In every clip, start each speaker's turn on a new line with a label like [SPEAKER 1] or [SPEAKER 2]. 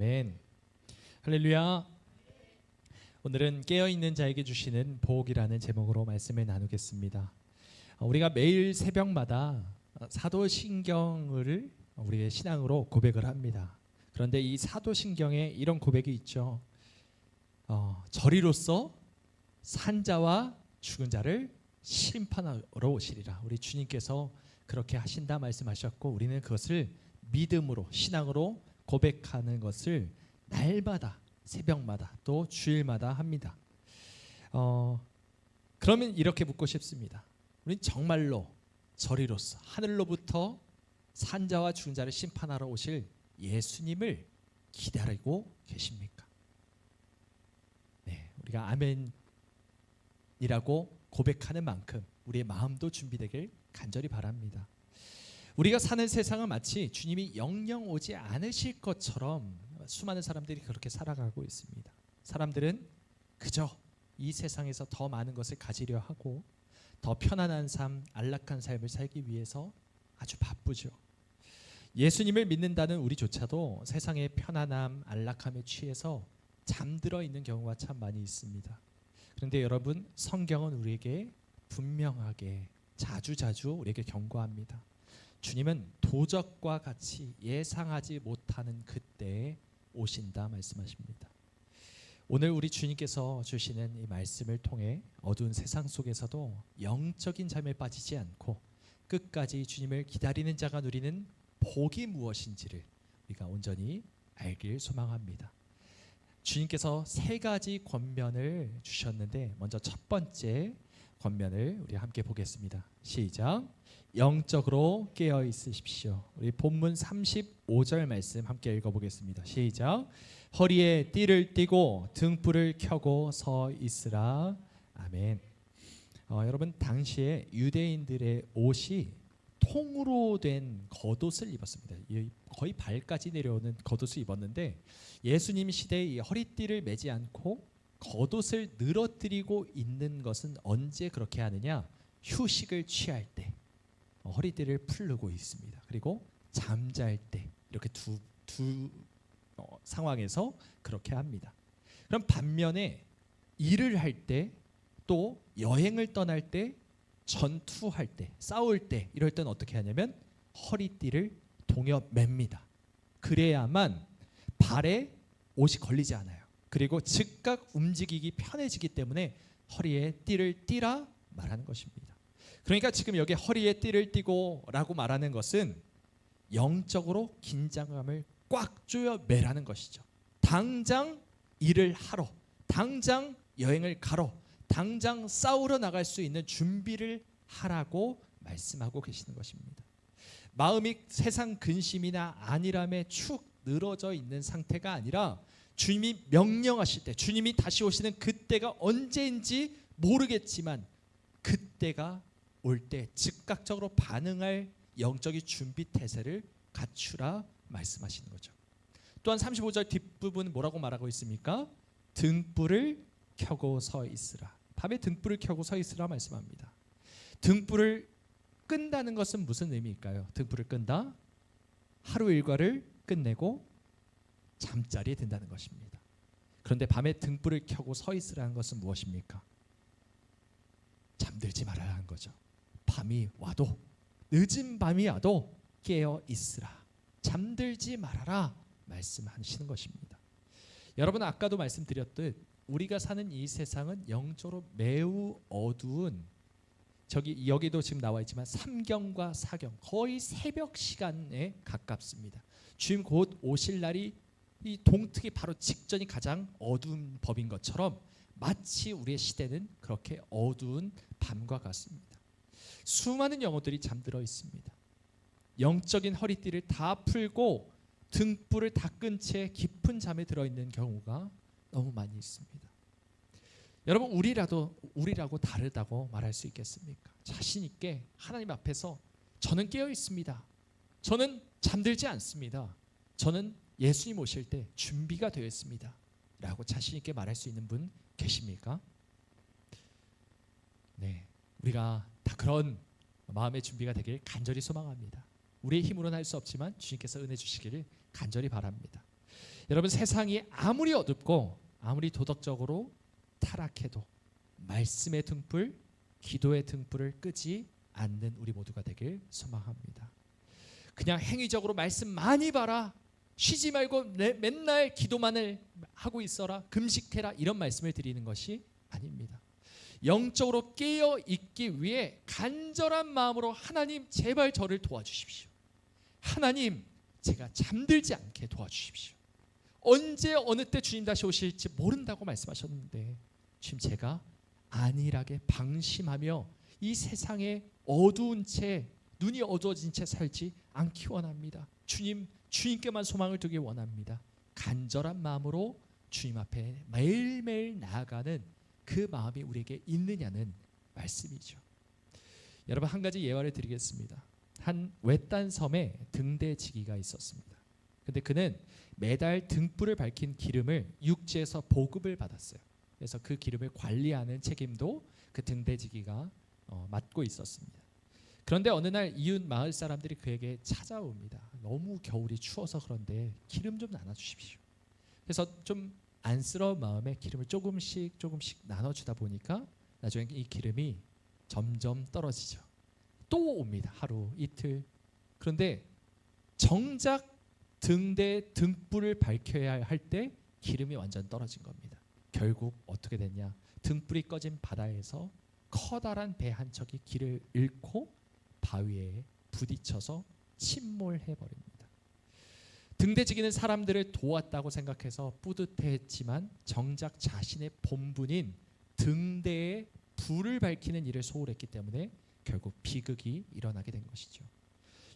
[SPEAKER 1] 아멘. 할렐루야. 오늘은 깨어 있는 자에게 주시는 복이라는 제목으로 말씀을 나누겠습니다. 어, 우리가 매일 새벽마다 사도신경을 우리의 신앙으로 고백을 합니다. 그런데 이 사도신경에 이런 고백이 있죠. 어, 저리로서 산자와 죽은 자를 심판하러 오시리라. 우리 주님께서 그렇게 하신다 말씀하셨고 우리는 그것을 믿음으로 신앙으로 고백하는 것을 날마다 새벽마다 또 주일마다 합니다. 어, 그러면 이렇게 묻고 싶습니다. 우리는 정말로 저리로서 하늘로부터 산자와 죽은 자를 심판하러 오실 예수님을 기다리고 계십니까? 네, 우리가 아멘이라고 고백하는 만큼 우리의 마음도 준비되길 간절히 바랍니다. 우리가 사는 세상은 마치 주님이 영영 오지 않으실 것처럼 수많은 사람들이 그렇게 살아가고 있습니다. 사람들은 그저 이 세상에서 더 많은 것을 가지려 하고 더 편안한 삶, 안락한 삶을 살기 위해서 아주 바쁘죠. 예수님을 믿는다는 우리조차도 세상의 편안함, 안락함에 취해서 잠들어 있는 경우가 참 많이 있습니다. 그런데 여러분, 성경은 우리에게 분명하게 자주자주 우리에게 경고합니다. 주님은 도적과 같이 예상하지 못하는 그때에 오신다 말씀하십니다. 오늘 우리 주님께서 주시는 이 말씀을 통해 어두운 세상 속에서도 영적인 잠에 빠지지 않고 끝까지 주님을 기다리는 자가 누리는 복이 무엇인지를 우리가 온전히 알길 소망합니다. 주님께서 세 가지 권면을 주셨는데 먼저 첫 번째 권면을 우리 함께 보겠습니다. 시작. 영적으로 깨어 있으십시오. 우리 본문 35절 말씀 함께 읽어 보겠습니다. 시작. 허리에 띠를 띠고 등불을 켜고 서 있으라. 아멘. 어, 여러분 당시에 유대인들의 옷이 통으로 된 겉옷을 입었습니다. 거의 발까지 내려오는 겉옷을 입었는데 예수님 시대에 허리띠를 매지 않고 겉옷을 늘어뜨리고 있는 것은 언제 그렇게 하느냐? 휴식을 취할 때 어, 허리띠를 풀고 있습니다. 그리고 잠잘 때 이렇게 두, 두 어, 상황에서 그렇게 합니다. 그럼 반면에 일을 할 때 또 여행을 떠날 때 전투할 때 싸울 때 이럴 때는 어떻게 하냐면 허리띠를 동여 맵니다. 그래야만 발에 옷이 걸리지 않아요. 그리고 즉각 움직이기 편해지기 때문에 허리에 띠를 띠라 말하는 것입니다. 그러니까 지금 여기 허리에 띠를 띠고라고 말하는 것은 영적으로 긴장감을 꽉 조여 매라는 것이죠. 당장 일을 하러, 당장 여행을 가러, 당장 싸우러 나갈 수 있는 준비를 하라고 말씀하고 계시는 것입니다. 마음이 세상 근심이나 안일함에 축 늘어져 있는 상태가 아니라 주님이 명령하실 때 주님이 다시 오시는 그때가 언제인지 모르겠지만 그때가 올 때 즉각적으로 반응할 영적인 준비 태세를 갖추라 말씀하시는 거죠. 또한 35절 뒷부분 뭐라고 말하고 있습니까? 등불을 켜고 서 있으라. 밤에 등불을 켜고 서 있으라 말씀합니다. 등불을 끈다는 것은 무슨 의미일까요? 등불을 끈다. 하루 일과를 끝내고 잠자리에 든다는 것입니다. 그런데 밤에 등불을 켜고 서 있으라는 것은 무엇입니까? 잠들지 말아라는 거죠. 밤이 와도 늦은 밤이 와도 깨어 있으라. 잠들지 말아라 말씀하시는 것입니다. 여러분 아까도 말씀드렸듯 우리가 사는 이 세상은 영적으로 매우 어두운 저기 여기도 지금 나와 있지만 삼경과 사경 거의 새벽 시간에 가깝습니다. 주님 곧 오실 날이 이 동특이 바로 직전이 가장 어두운 법인 것처럼 마치 우리의 시대는 그렇게 어두운 밤과 같습니다. 수많은 영혼들이 잠들어 있습니다. 영적인 허리띠를 다 풀고 등불을 다 끈 채 깊은 잠에 들어 있는 경우가 너무 많이 있습니다. 여러분 우리라도 우리라고 다르다고 말할 수 있겠습니까? 자신 있게 하나님 앞에서 저는 깨어 있습니다. 저는 잠들지 않습니다. 저는 예수님 오실 때 준비가 되어 있습니다. 라고 자신 있게 말할 수 있는 분 계십니까? 네. 우리가 다 그런 마음의 준비가 되길 간절히 소망합니다. 우리의 힘으로는 할 수 없지만 주님께서 은혜 주시기를 간절히 바랍니다. 여러분 세상이 아무리 어둡고 아무리 도덕적으로 타락해도 말씀의 등불, 기도의 등불을 끄지 않는 우리 모두가 되길 소망합니다. 그냥 행위적으로 말씀 많이 봐라. 쉬지 말고 내- 맨날 기도만을 하고 있어라. 금식해라. 이런 말씀을 드리는 것이 아닙니다. 영적으로 깨어 있기 위해 간절한 마음으로 하나님 제발 저를 도와주십시오. 하나님 제가 잠들지 않게 도와주십시오. 언제 어느 때 주님 다시 오실지 모른다고 말씀하셨는데 주님 제가 안일하게 방심하며 이 세상에 어두운 채 눈이 어두워진 채 살지 않기 원합니다. 주님 주님께만 소망을 두기 원합니다. 간절한 마음으로 주님 앞에 매일매일 나아가는 그 마음이 우리에게 있느냐는 말씀이죠. 여러분 한 가지 예화를 드리겠습니다. 한 외딴 섬에 등대지기가 있었습니다. 근데 그는 매달 등불을 밝힌 기름을 육지에서 보급을 받았어요. 그래서 그 기름을 관리하는 책임도 그 등대지기가 어, 맡고 있었습니다. 그런데 어느 날 이웃 마을 사람들이 그에게 찾아옵니다. 너무 겨울이 추워서 그런데 기름 좀 나눠 주십시오. 그래서 좀 안쓰러운 마음에 기름을 조금씩 조금씩 나눠 주다 보니까 나중에 이 기름이 점점 떨어지죠. 또 옵니다. 하루 이틀. 그런데 정작 등대 등불을 밝혀야 할 때 기름이 완전 떨어진 겁니다. 결국 어떻게 됐냐? 등불이 꺼진 바다에서 커다란 배 한 척이 길을 잃고 바위에 부딪혀서 침몰해 버립니다. 등대지기는 사람들을 도왔다고 생각해서 뿌듯해했지만 정작 자신의 본분인 등대에 불을 밝히는 일을 소홀했기 때문에 결국 비극이 일어나게 된 것이죠.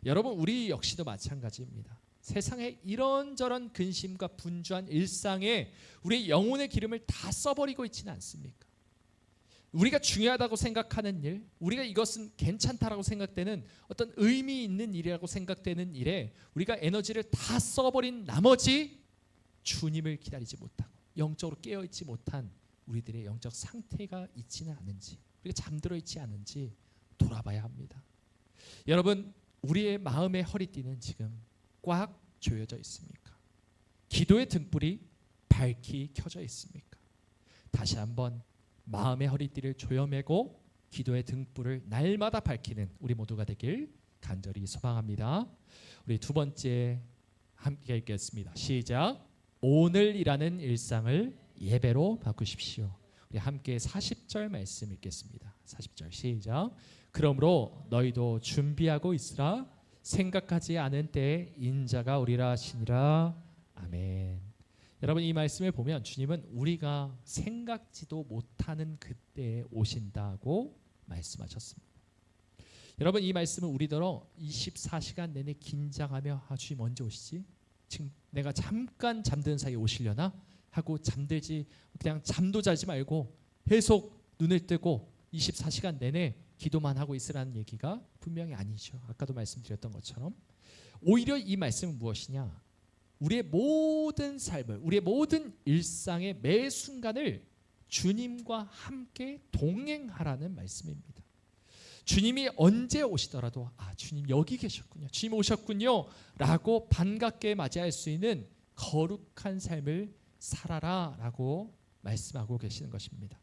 [SPEAKER 1] 여러분 우리 역시도 마찬가지입니다. 세상에 이런저런 근심과 분주한 일상에 우리의 영혼의 기름을 다 써버리고 있지는 않습니까? 우리가 중요하다고 생각하는 일, 우리가 이것은 괜찮다라고 생각되는 어떤 의미 있는 일이라고 생각되는 일에 우리가 에너지를 다 써버린 나머지 주님을 기다리지 못하고 영적으로 깨어 있지 못한 우리들의 영적 상태가 있지는 않은지 우리가 잠들어 있지 않은지 돌아봐야 합니다. 여러분 우리의 마음의 허리띠는 지금 꽉 조여져 있습니까? 기도의 등불이 밝히 켜져 있습니까? 다시 한번 마음의 허리띠를 조여매고 기도의 등불을 날마다 밝히는 우리 모두가 되길 간절히 소망합니다. 우리 두 번째 함께 읽겠습니다. 시작. 오늘이라는 일상을 예배로 바꾸십시오. 우리 함께 40절 말씀 읽겠습니다. 40절 시작. 그러므로 너희도 준비하고 있으라 생각하지 않은 때에 인자가 오리라 하시니라. 아멘. 여러분 이 말씀을 보면 주님은 우리가 생각지도 못하는 그때에 오신다고 말씀하셨습니다. 여러분 이 말씀은 우리더러 24시간 내내 긴장하며 아 주님 언제 오시지? 지금 내가 잠깐 잠든 사이에 오시려나? 하고 잠들지 그냥 잠도 자지 말고 계속 눈을 뜨고 24시간 내내 기도만 하고 있으라는 얘기가 분명히 아니죠. 아까도 말씀드렸던 것처럼 오히려 이 말씀은 무엇이냐? 우리의 모든 삶을 우리의 모든 일상의 매 순간을 주님과 함께 동행하라는 말씀입니다. 주님이 언제 오시더라도 아 주님 여기 계셨군요. 주님 오셨군요 라고 반갑게 맞이할 수 있는 거룩한 삶을 살아라 라고 말씀하고 계시는 것입니다.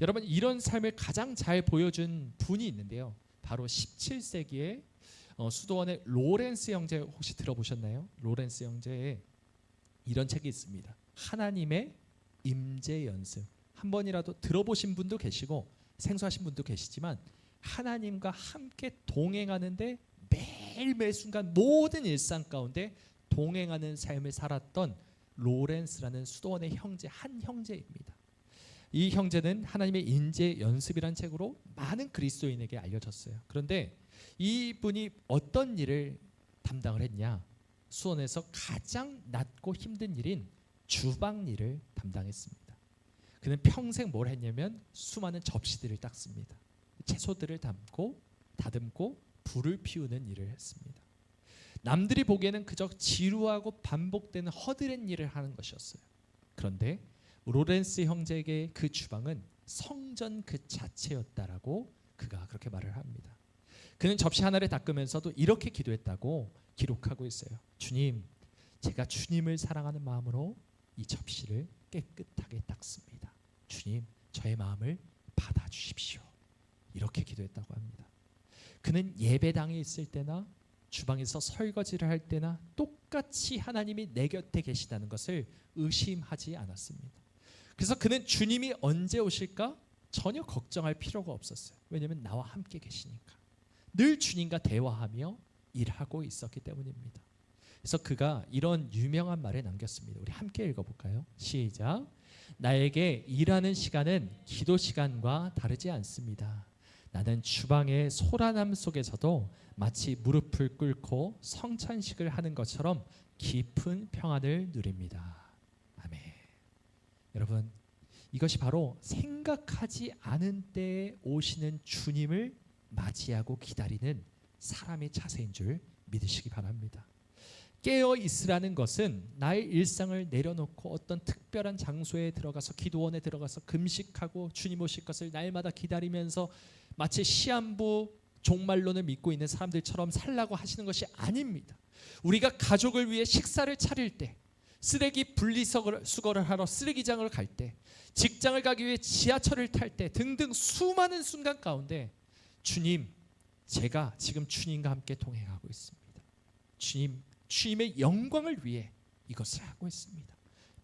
[SPEAKER 1] 여러분 이런 삶을 가장 잘 보여준 분이 있는데요. 바로 17세기에 어, 수도원의 로렌스 형제 혹시 들어보셨나요? 로렌스 형제의 이런 책이 있습니다. 하나님의 임재 연습. 한 번이라도 들어보신 분도 계시고 생소하신 분도 계시지만 하나님과 함께 동행하는데 매일 매 순간 모든 일상 가운데 동행하는 삶을 살았던 로렌스라는 수도원의 형제 한 형제입니다. 이 형제는 하나님의 인재 연습이란 책으로 많은 그리스도인에게 알려졌어요. 그런데 이분이 어떤 일을 담당을 했냐? 수원에서 가장 낮고 힘든 일인 주방 일을 담당했습니다. 그는 평생 뭘 했냐면 수많은 접시들을 닦습니다. 채소들을 담고 다듬고 불을 피우는 일을 했습니다. 남들이 보기에는 그저 지루하고 반복되는 허드렛 일을 하는 것이었어요. 그런데 로렌스 형제에게 그 주방은 성전 그 자체였다라고 그가 그렇게 말을 합니다. 그는 접시 하나를 닦으면서도 이렇게 기도했다고 기록하고 있어요. 주님, 제가 주님을 사랑하는 마음으로 이 접시를 깨끗하게 닦습니다. 주님, 저의 마음을 받아 주십시오. 이렇게 기도했다고 합니다. 그는 예배당에 있을 때나 주방에서 설거지를 할 때나 똑같이 하나님이 내 곁에 계시다는 것을 의심하지 않았습니다. 그래서 그는 주님이 언제 오실까 전혀 걱정할 필요가 없었어요. 왜냐하면 나와 함께 계시니까 늘 주님과 대화하며 일하고 있었기 때문입니다. 그래서 그가 이런 유명한 말을 남겼습니다. 우리 함께 읽어볼까요? 시작. 나에게 일하는 시간은 기도 시간과 다르지 않습니다. 나는 주방의 소란함 속에서도 마치 무릎을 꿇고 성찬식을 하는 것처럼 깊은 평안을 누립니다. 아멘. 여러분, 이것이 바로 생각하지 않은 때에 오시는 주님을 맞이하고 기다리는 사람의 자세인 줄 믿으시기 바랍니다. 깨어 있으라는 것은 나의 일상을 내려놓고 어떤 특별한 장소에 들어가서 기도원에 들어가서 금식하고 주님 오실 것을 날마다 기다리면서 마치 시한부 종말론을 믿고 있는 사람들처럼 살라고 하시는 것이 아닙니다. 우리가 가족을 위해 식사를 차릴 때 쓰레기 분리수거를 하러 쓰레기장을 갈 때, 직장을 가기 위해 지하철을 탈 때 등등 수많은 순간 가운데 주님, 제가 지금 주님과 함께 동행하고 있습니다. 주님, 주님의 영광을 위해 이것을 하고 있습니다.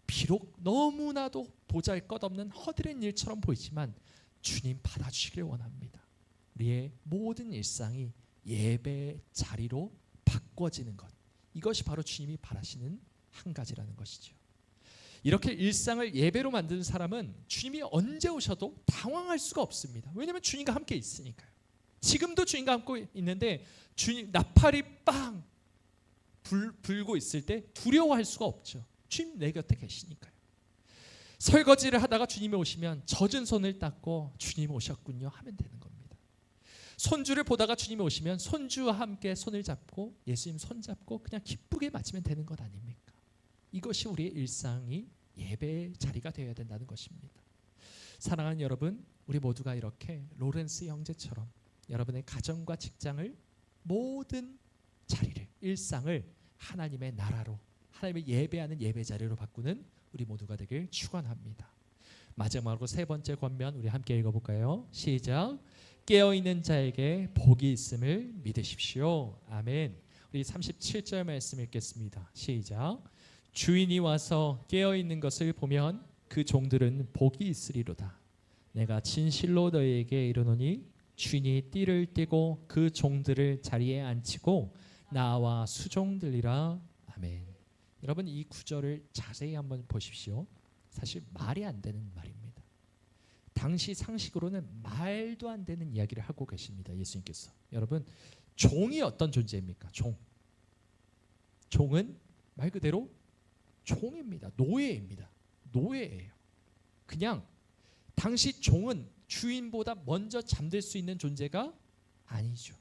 [SPEAKER 1] 비록 너무나도 보잘 것 없는 허드렛 일처럼 보이지만 주님 받아주시길 원합니다. 우리의 모든 일상이 예배 자리로 바꿔지는 것. 이것이 바로 주님이 바라시는 한 가지라는 것이죠. 이렇게 일상을 예배로 만드는 사람은 주님이 언제 오셔도 당황할 수가 없습니다. 왜냐하면 주님과 함께 있으니까요. 지금도 주님과 함께 있는데 주님 나팔이 빵 불, 불고 있을 때 두려워할 수가 없죠. 주님 내 곁에 계시니까요. 설거지를 하다가 주님이 오시면 젖은 손을 닦고 주님 오셨군요 하면 되는 겁니다. 손주를 보다가 주님이 오시면 손주와 함께 손을 잡고 예수님 손 잡고 그냥 기쁘게 맞으면 되는 것 아닙니까? 이것이 우리의 일상이 예배 자리가 되어야 된다는 것입니다. 사랑하는 여러분, 우리 모두가 이렇게 로렌스 형제처럼 여러분의 가정과 직장을 모든 자리를 일상을 하나님의 나라로 하나님의 예배하는 예배 자리로 바꾸는 우리 모두가 되길 축원합니다. 마지막으로 세 번째 권면 우리 함께 읽어볼까요? 시작. 깨어 있는 자에게 복이 있음을 믿으십시오. 아멘. 우리 37절 말씀 읽겠습니다. 시작. 주인이 와서 깨어 있는 것을 보면 그 종들은 복이 있으리로다. 내가 진실로 너희에게 이르노니 주인이 띠를 띠고 그 종들을 자리에 앉히고 나와 수종들이라 아멘. 여러분 이 구절을 자세히 한번 보십시오. 사실 말이 안 되는 말입니다. 당시 상식으로는 말도 안 되는 이야기를 하고 계십니다. 예수님께서. 여러분 종이 어떤 존재입니까? 종. 종은 말 그대로 종입니다. 노예입니다. 노예예요. 그냥 당시 종은 주인보다 먼저 잠들 수 있는 존재가 아니죠.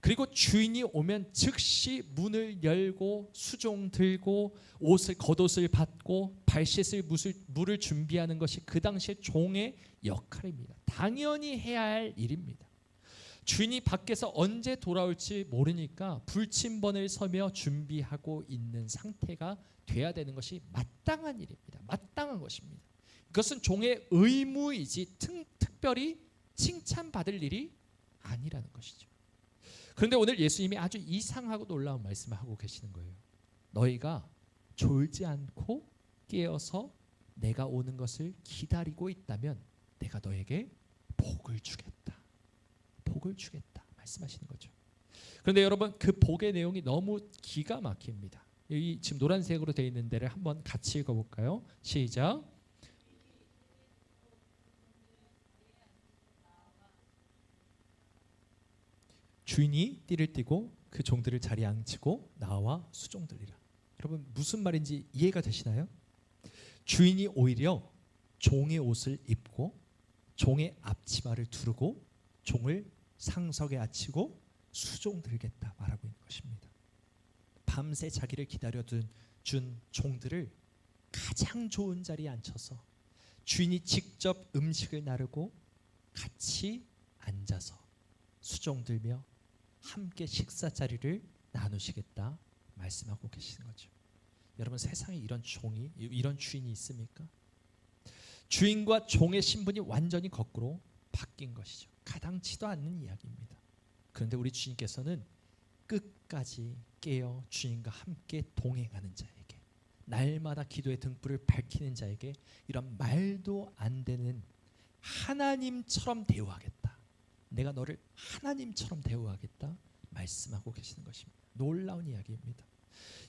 [SPEAKER 1] 그리고 주인이 오면 즉시 문을 열고 수종 들고 옷을 겉옷을 받고 발씻을 물을, 준비하는 것이 그 당시의 종의 역할입니다. 당연히 해야 할 일입니다. 주인이 밖에서 언제 돌아올지 모르니까 불침번을 서며 준비하고 있는 상태가 돼야 되는 것이 마땅한 일입니다. 마땅한 것입니다. 이것은 종의 의무이지 특별히 칭찬받을 일이 아니라는 것이죠. 그런데 오늘 예수님이 아주 이상하고 놀라운 말씀을 하고 계시는 거예요. 너희가 졸지 않고 깨어서 내가 오는 것을 기다리고 있다면 내가 너에게 복을 주겠다. 복을 주겠다. 말씀하시는 거죠. 그런데 여러분 그 복의 내용이 너무 기가 막힙니다. 여기 지금 노란색으로 되어 있는 데를 한번 같이 읽어볼까요? 시작. 주인이 띠를 띠고 그 종들을 자리에 앉히고 나와 수종들이라. 여러분 무슨 말인지 이해가 되시나요? 주인이 오히려 종의 옷을 입고 종의 앞치마를 두르고 종을 상석에 앉히고 수종 들겠다 말하고 있는 것입니다. 밤새 자기를 기다려둔 준 종들을 가장 좋은 자리에 앉혀서 주인이 직접 음식을 나르고 같이 앉아서 수종 들며 함께 식사 자리를 나누시겠다 말씀하고 계시는 거죠. 여러분 세상에 이런 종이 이런 주인이 있습니까? 주인과 종의 신분이 완전히 거꾸로 바뀐 것이죠. 가당치도 않는 이야기입니다. 그런데 우리 주님께서는 끝까지 깨어 주님과 함께 동행하는 자에게 날마다 기도의 등불을 밝히는 자에게 이런 말도 안 되는 하나님처럼 대우하겠다. 내가 너를 하나님처럼 대우하겠다. 말씀하고 계시는 것입니다. 놀라운 이야기입니다.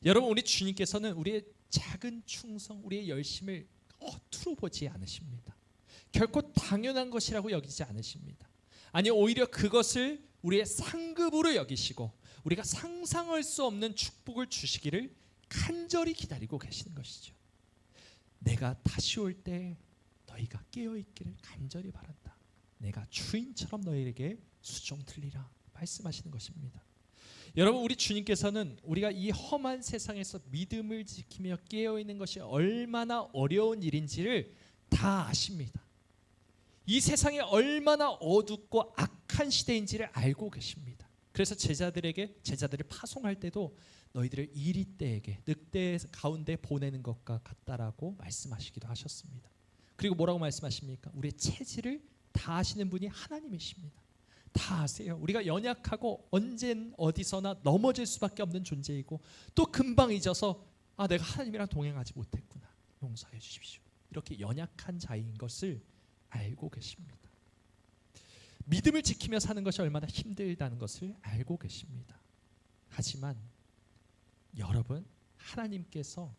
[SPEAKER 1] 여러분 우리 주님께서는 우리의 작은 충성, 우리의 열심을 허투루 보지 않으십니다. 결코 당연한 것이라고 여기지 않으십니다. 아니 오히려 그것을 우리의 상급으로 여기시고 우리가 상상할 수 없는 축복을 주시기를 간절히 기다리고 계시는 것이죠. 내가 다시 올 때 너희가 깨어 있기를 간절히 바란다. 내가 주인처럼 너희에게 수종 들리라 말씀하시는 것입니다. 여러분 우리 주님께서는 우리가 이 험한 세상에서 믿음을 지키며 깨어 있는 것이 얼마나 어려운 일인지를 다 아십니다. 이 세상이 얼마나 어둡고 악한 시대인지를 알고 계십니다. 그래서 제자들에게 제자들을 파송할 때도 너희들을 이리 때에게 늑대 가운데 보내는 것과 같다라고 말씀하시기도 하셨습니다. 그리고 뭐라고 말씀하십니까? 우리의 체질을 다 아시는 분이 하나님이십니다. 다 아세요. 우리가 연약하고 언젠 어디서나 넘어질 수밖에 없는 존재이고 또 금방 잊어서 아 내가 하나님이랑 동행하지 못했구나. 용서해 주십시오. 이렇게 연약한 자인 것을 알고 계십니다. 믿음을 지키며 사는 것이 얼마나 힘들다는 것을 알고 계십니다. 하지만 여러분 하나님께서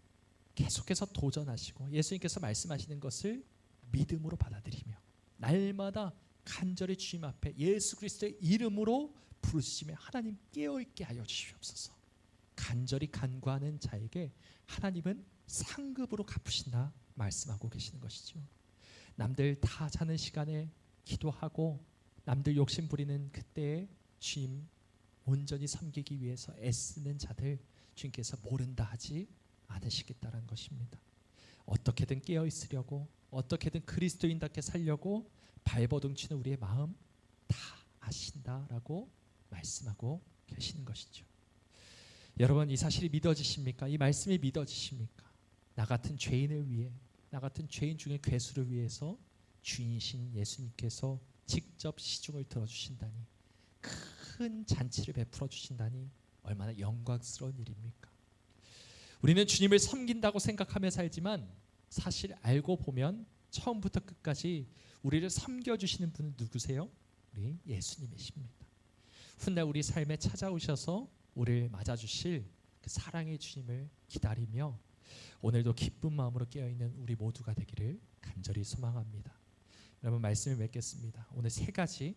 [SPEAKER 1] 계속해서 도전하시고 예수님께서 말씀하시는 것을 믿음으로 받아들이며 날마다 간절히 주님 앞에 예수 그리스도의 이름으로 부르시며 하나님 깨어 있게 하여 주시옵소서. 간절히 간구하는 자에게 하나님은 상급으로 갚으신다 말씀하고 계시는 것이죠. 남들 다 자는 시간에 기도하고 남들 욕심 부리는 그때에 주님 온전히 섬기기 위해서 애쓰는 자들 주님께서 모른다 하지 않으시겠다는 것입니다. 어떻게든 깨어 있으려고 어떻게든 그리스도인답게 살려고 발버둥 치는 우리의 마음 다 아신다라고 말씀하고 계시는 것이죠. 여러분 이 사실이 믿어지십니까? 이 말씀이 믿어지십니까? 나 같은 죄인을 위해 나 같은 죄인 중에 괴수를 위해서 주인이신 예수님께서 직접 시중을 들어 주신다니 큰 잔치를 베풀어 주신다니 얼마나 영광스러운 일입니까? 우리는 주님을 섬긴다고 생각하며 살지만 사실 알고 보면 처음부터 끝까지 우리를 섬겨 주시는 분은 누구세요? 우리 예수님이십니다. 훗날 우리 삶에 찾아오셔서 우리를 맞아 주실 그 사랑의 주님을 기다리며 오늘도 기쁜 마음으로 깨어 있는 우리 모두가 되기를 간절히 소망합니다. 여러분 말씀을 맺겠습니다. 오늘 세 가지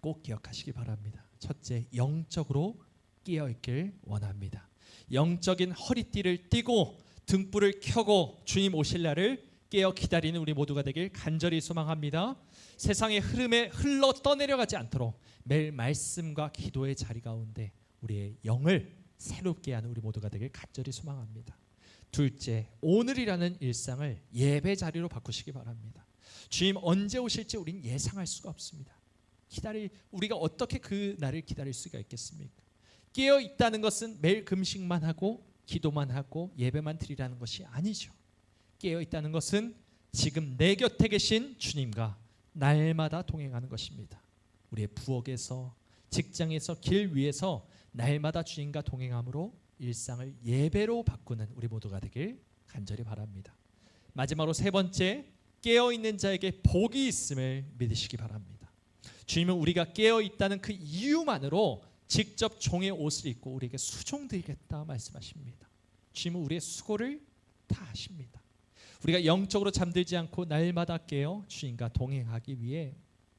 [SPEAKER 1] 꼭 기억하시기 바랍니다. 첫째, 영적으로 깨어 있길 원합니다. 영적인 허리띠를 띠고 등불을 켜고 주님 오실 날을 깨어 기다리는 우리 모두가 되길 간절히 소망합니다. 세상의 흐름에 흘러 떠내려가지 않도록 매일 말씀과 기도의 자리 가운데 우리의 영을 새롭게 하는 우리 모두가 되길 간절히 소망합니다. 둘째, 오늘이라는 일상을 예배 자리로 바꾸시기 바랍니다. 주님 언제 오실지 우린 예상할 수가 없습니다. 기다릴 우리가 어떻게 그 날을 기다릴 수가 있겠습니까? 깨어 있다는 것은 매일 금식만 하고 기도만 하고 예배만 드리라는 것이 아니죠. 깨어 있다는 것은 지금 내 곁에 계신 주님과 날마다 동행하는 것입니다. 우리의 부엌에서 직장에서 길 위에서 날마다 주님과 동행함으로 일상을 예배로 바꾸는 우리 모두가 되길 간절히 바랍니다. 마지막으로 세 번째 깨어 있는 자에게 복이 있음을 믿으시기 바랍니다. 주님은 우리가 깨어 있다는 그 이유만으로 직접 종의 옷을 입고 우리에게 수종드리겠다 말씀하십니다. 주님은 우리의 수고를 다 아십니다. 우리가 영적으로 잠들지 않고 날마다 깨어 주님과 동행하기 위해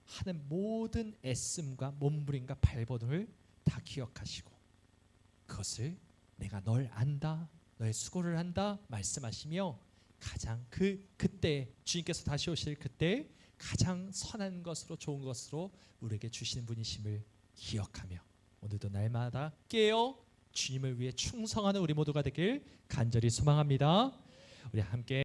[SPEAKER 1] 하는 모든 애씀과 몸부림과 발버둥을 다 기억하시고 그것을 내가 널 안다 너의 수고를 한다 말씀하시며 가장 그 그때 주님께서 다시 오실 그때 가장 선한 것으로 좋은 것으로 우리에게 주시는 분이심을 기억하며 오늘도 날마다 깨어 주님을 위해 충성하는 우리 모두가 되길 간절히 소망합니다. 우리 함께